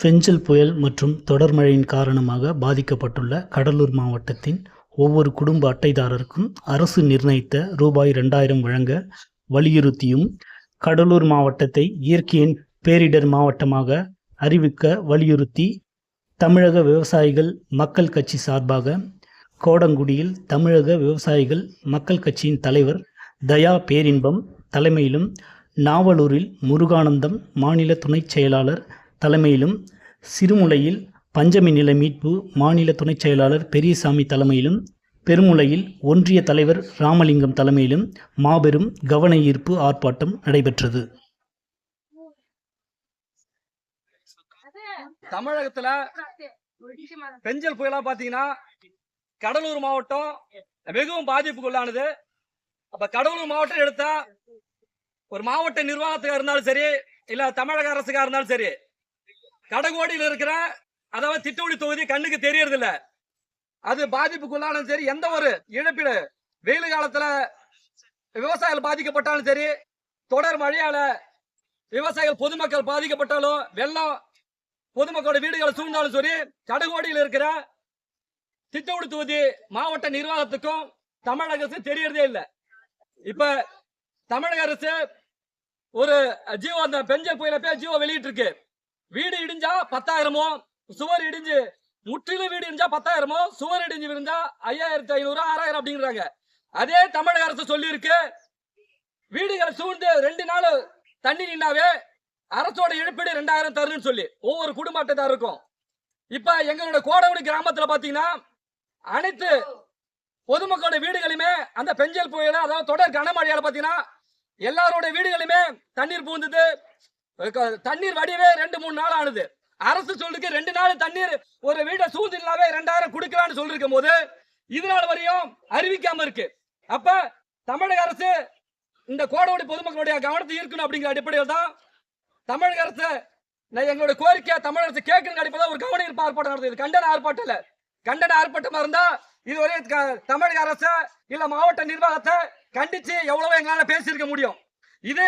பெஞ்சல் புயல் மற்றும் தொடர் மழையின் காரணமாக பாதிக்கப்பட்டுள்ள கடலூர் மாவட்டத்தின் ஒவ்வொரு குடும்ப அட்டைதாரருக்கும் அரசு நிர்ணயித்த ரூபாய் ரெண்டாயிரம் வழங்க வலியுறுத்தியும் கடலூர் மாவட்டத்தை இயற்கையின் பேரிடர் மாவட்டமாக அறிவிக்க வலியுறுத்தி தமிழக விவசாயிகள் மக்கள் கட்சி சார்பாக கோடங்குடியில் தமிழக விவசாயிகள் மக்கள் கட்சியின் தலைவர் தயா பேரின்பம் தலைமையிலும் நாவலூரில் முருகானந்தம் மாநில துணைச் செயலாளர் தலைமையிலும் சிறுமுலையில் பஞ்சமி நில மீட்பு மாநில துணைச் செயலாளர் பெரியசாமி தலைமையிலும் பெருமுலையில் ஒன்றிய தலைவர் ராமலிங்கம் தலைமையிலும் மாபெரும் கவன ஈர்ப்பு ஆர்ப்பாட்டம் நடைபெற்றது. தமிழகத்துல பெஞ்சல் புயலா பாத்தீங்கன்னா கடலூர் மாவட்டம் மிகவும் பாதிப்புக்குள்ளானது. அப்ப கடலூர் மாவட்டம் எடுத்தா ஒரு மாவட்ட நிர்வாகத்துக்கா இருந்தாலும் சரி இல்ல தமிழக அரசுக்கா இருந்தாலும் சரி கடகோடியில் இருக்கிற அதாவது திட்டக்குடி தொகுதி கண்ணுக்கு தெரியறது இல்ல அது பாதிப்புக்குள்ளாலும் சரி எந்த ஒரு இழப்பீடு வெயில் காலத்துல விவசாயிகள் பாதிக்கப்பட்டாலும் சரி தொடர் மழையால விவசாயிகள் பொதுமக்கள் பாதிக்கப்பட்டாலும் வெள்ளம் பொதுமக்களோட வீடுகளை சூழ்ந்தாலும் சரி கடகோடியில் இருக்கிற திட்டக்குடி தொகுதி மாவட்ட நிர்வாகத்துக்கும் தமிழக அரசு தெரியறதே இல்லை. இப்ப தமிழக அரசு ஒரு ஜீவோ அந்த பெஞ்சல் புயல போய் ஜீவோ வெளியிட்டு இருக்கு வீடு இடிஞ்சா பத்தாயிரமோ? சுவர் இடிஞ்சு முற்றிலும் வீடு இடிஞ்சா பத்தாயிரமோ? சுவர் இடிஞ்சு விழுந்தா ஐயாயிரத்தி ஐநூறு ஆறாயிரம் அப்படிங்கிறாங்க. அதே தமிழக அரசு சொல்லி இருக்கு வீடுகளை சூழ்ந்து ரெண்டு நாள் தண்ணி நின்னாவே அரசோட இழப்பீடு ரெண்டாயிரம் தருன்னு சொல்லி ஒவ்வொரு குடும்ப அட்டைதாருக்கும் இப்ப எங்களோட கோடவடி கிராமத்துல பாத்தீங்கன்னா அனைத்து பொதுமக்களோட வீடுகளுமே அந்த பெஞ்சல் புயல அதாவது தொடர் கனமழையால பாத்தீங்கன்னா எல்லாரோட வீடுகளுமே தண்ணீர் பூந்தது தண்ணீர் வடிவே ரெண்டு மூணு நாள் ஆனது. அரசு சொல்லுக்கு ரெண்டு நாள் தண்ணீர் ஒரு வீட்டை சூழ்நிலாவே ரெண்டாயிரம் கொடுக்கலான்னு சொல்லிருக்கும் போது இது நாள் வரையும் அறிவிக்காம இருக்கு. அப்ப தமிழக அரசு இந்த கோடோடி பொதுமக்களுடைய கவனத்தை ஈர்க்கணும் அப்படிங்கிற அடிப்படையில் தான் தமிழக அரசு நான் எங்களுடைய கோரிக்கை தமிழக அரசு கேட்கணும் அடிப்படையில் ஒரு கவன ஈர்ப்பு ஆர்ப்பாட்டம் நடந்தது. கண்டன ஆர்ப்பாட்டம் இல்ல. கண்டன ஆர்ப்பாட்டமா இருந்தா இதுவரை க- தமிழக அரசு இல்ல மாவட்ட நிர்வாகத்தை கண்டிச்சு எவ்வளவு எங்களால பேசியிருக்க முடியும். இது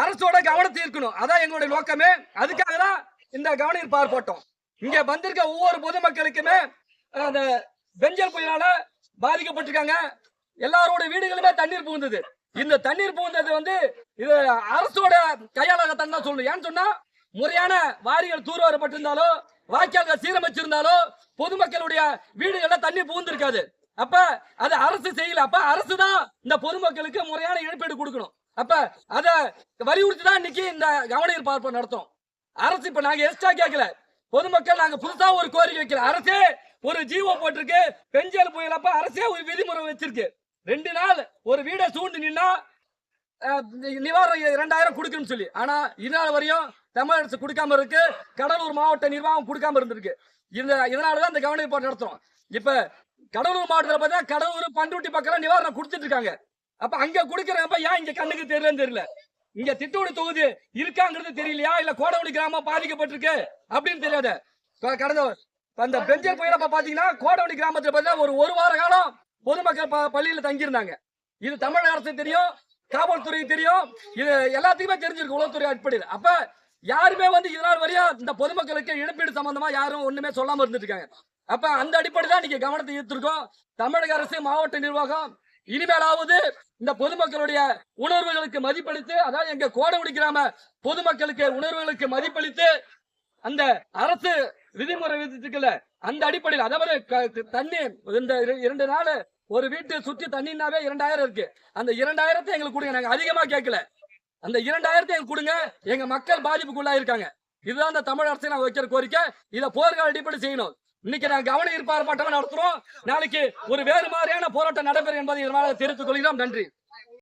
அரசோட கவனத்தை ஈர்க்கணும். அதான் எங்களுடைய நோக்கமே. அதுக்காக தான் இந்த கவன ஈர்ப்பு ஆர்ப்பாட்டம். இங்க வந்திருக்க ஒவ்வொரு பொதுமக்களுக்குமே அந்த பெஞ்சல் புயலால பாதிக்கப்பட்டிருக்காங்க. எல்லாரோட வீடுகளுமே தண்ணீர் புகுந்தது. இந்த தண்ணீர் புகுந்தது வந்து இது அரசோட கையாளத்தான் தான் சொல்லணும். ஏன்னு சொன்னா முறையான வாரிகள் தூர்வாரப்பட்டிருந்தாலோ வாய்க்கால்கள் சீரமைச்சிருந்தாலோ பொதுமக்களுடைய வீடுகள்ல தண்ணி புகுந்திருக்காது. அப்ப அது அரசு செய்யல. அப்ப அரசு தான் இந்த பொதுமக்களுக்கு முறையான இழப்பீடு கொடுக்கணும். அப்ப அத வலியுறுத்தி தான் இன்னைக்கு இந்த கவன பார்ப்பு நடத்தும். அரசு இப்ப நாங்க எக்ஸ்ட்ரா கேட்கல பொதுமக்கள் நாங்க புதுசா ஒரு கோரிக்கை வைக்கிறோம் அரசே ஒரு ஜீவோ போட்டிருக்கு. பெஞ்சல் புயலப்ப அரசே ஒரு விதிமுறை வச்சிருக்கு. ரெண்டு நாள் ஒரு வீடை சூழ்ந்து நின்னா நிவாரணம் ரெண்டாயிரம் கொடுக்கணும்னு சொல்லி. ஆனா இதனால வரையும் தமிழரசு அரசு கொடுக்காம இருக்கு. கடலூர் மாவட்ட நிர்வாகம் கொடுக்காம இருந்திருக்கு. இந்த இதனாலதான் இந்த கவன நடத்துறோம். இப்ப கடலூர் மாவட்டத்தில் பார்த்தா கடலூர் பண்ருட்டி பக்கம் நிவாரணம் கொடுத்துட்டு இருக்காங்க. அப்ப அங்க கொடுக்கறப்ப ஏன் இங்க கண்ணுக்கு தெரியலன்னு தெரியல? இங்க திட்டோடி தொகுதி இருக்காங்கிறது தெரியலையா? இல்ல கோடவடி கிராமம் பாதிக்கப்பட்டிருக்கு அப்படின்னு தெரியாத? கடந்த அந்த பெஞ்சர் புயல பாத்தீங்கன்னா கோடவடி கிராமத்துல பாத்தீங்கன்னா ஒரு ஒரு வார காலம் பொதுமக்கள் ப- பள்ளியில தங்கியிருந்தாங்க. இது தமிழக அரசு தெரியும் காவல்துறை தெரியும் இது எல்லாத்துக்குமே தெரிஞ்சிருக்கு உளவுத்துறை அடிப்படையில். அப்ப யாருமே வந்து இதனால் வரையும் இந்த பொதுமக்களுக்கு இழப்பீடு சம்பந்தமா யாரும் ஒண்ணுமே சொல்லாம இருந்துட்டு இருக்காங்க. அப்ப அந்த அடிப்படை தான் நீங்க கவனத்தை ஈர்த்திருக்கோம். தமிழக அரசு மாவட்ட நிர்வாகம் இனிமேலாவது இந்த பொதுமக்களுடைய உணர்வுகளுக்கு மதிப்பளித்து அதாவது எங்க கோடவுடி கிராம பொதுமக்களுக்கு உணர்வுகளுக்கு மதிப்பளித்து அந்த அரசு விதிமுறை விதித்துக்கல அந்த அடிப்படையில் அதாவது க- தண்ணி இந்த இரண்டு நாள் ஒரு வீட்டை சுற்றி தண்ணினாவே இரண்டாயிரம் இருக்கு. அந்த இரண்டாயிரத்தை எங்களுக்கு கொடுங்க. நாங்க அதிகமா கேட்கல. அந்த இரண்டாயிரத்தை எங்களுக்கு கொடுங்க. எங்க மக்கள் பாதிப்புக்குள்ளாயிருக்காங்க. இதுதான் இந்த தமிழ் அரசு நான் வைக்கிற கோரிக்கை. இதை போர்க்கால அடிப்படை செய்யணும். இன்னைக்கு நான் கவன ஈர்ப்பு ஆர்ப்பாட்டம் நடத்துறோம். நாளைக்கு ஒரு வேறு மாதிரியான போராட்டம் நடைபெறும் என்பதை இதனால தெரிவித்துக் கொள்கிறோம். நன்றி.